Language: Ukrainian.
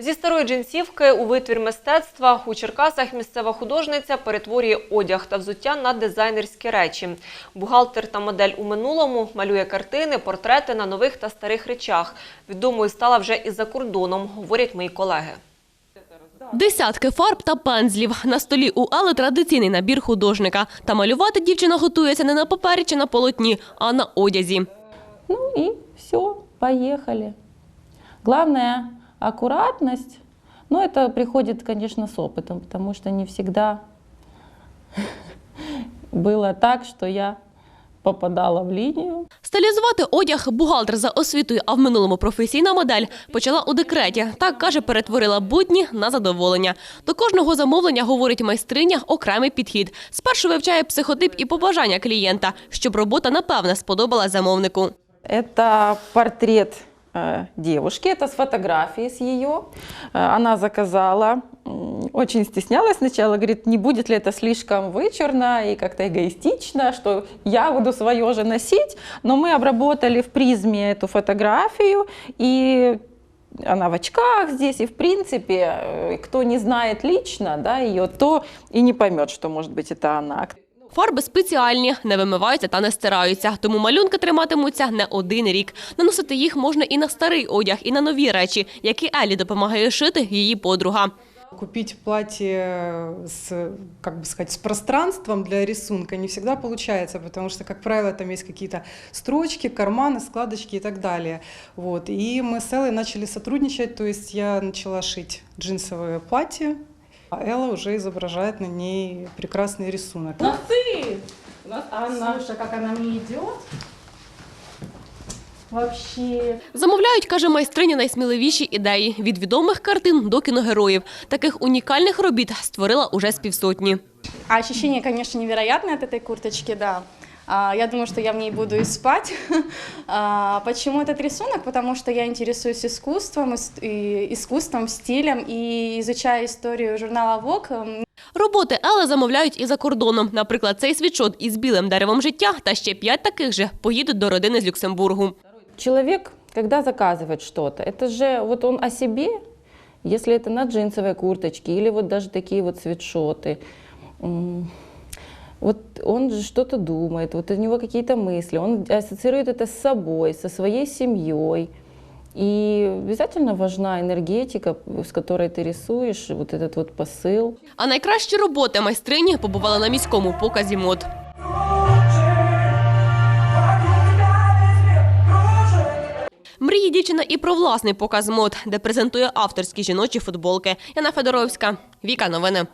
Зі старої джинсівки у витвір мистецтва у Черкасах місцева художниця перетворює одяг та взуття на дизайнерські речі. Бухгалтер та модель у минулому малює картини, портрети на нових та старих речах. Відомою стала вже і за кордоном, говорять мої колеги. Десятки фарб та пензлів. На столі у Али традиційний набір художника. Та малювати дівчина готується не на папері чи на полотні, а на одязі. Ну и все, поехали. Главное аккуратность. Но это приходит, конечно, с опытом, потому что не всегда было так, что я попадала в линию. Стилізувати одяг бухгалтер за освітою, а в минулому професійна модель почала у декреті. Так каже, перетворила будні на задоволення. До кожного замовлення говорить майстриня окремий підхід. Спершу вивчає психотип і побажання клієнта, щоб робота напевне сподобалась замовнику. Это портрет э, девушки, это с фотографии с ее. Э, Она заказала, очень стеснялась сначала, говорит, не будет ли это слишком вычурно и как-то эгоистично, что я буду свое же носить. Но мы обработали в призме эту фотографию, и она в очках здесь, и в принципе, э, кто не знает лично да, ее, то и не поймет, что может быть это она. Фарби спеціальні, не вимиваються та не стираються, тому малюнки триматимуться не один рік. Наносити їх можна і на старий одяг, і на нові речі, які Елі допомагає шити її подруга. Купить платье с, как бы сказать, с пространством для рисунка не всегда получается, потому что, как правило, там есть какие-то строчки, карманы, складочки и так далее. Вот. И мы с Эллой начали сотрудничать, то есть я начала шить джинсовое платье, а Элла уже изображает на ней прекрасный рисунок. Анна, как она мне идет. Вообще. Замовляють, каже майстриня, найсміливіші ідеї від відомих картин до кіногероїв. Таких унікальних робіт створила уже з півсотні. А ощущение, конечно, невероятное от этой курточки, да. А, Я думаю, что я в ней буду и спать. А, Почему этот рисунок? Потому что я интересуюсь искусством, ис- и искусством, стилем и изучаю историю журнала Vogue. м, Роботи Ели замовляють і за кордоном. Наприклад, цей світшот із білим деревом життя та ще п'ять таких же поїдуть до родини з Люксембургу. Человек, когда заказывает что-то, это же вот он о себе, если это на джинсовой курточке или вот даже такие вот свитшоты, м, вот он же что-то думает, вот у него какие-то мысли, он ассоциирует это с собой, со своей семьей. И обязательно важна энергетика, с которой ты рисуешь, вот этот вот посыл. А найкращі роботи майстрині побували на міському показі мод. Мріє дівчина і про власний показ мод, де презентує авторські жіночі футболки. Яна Федоровська, Віка Новини.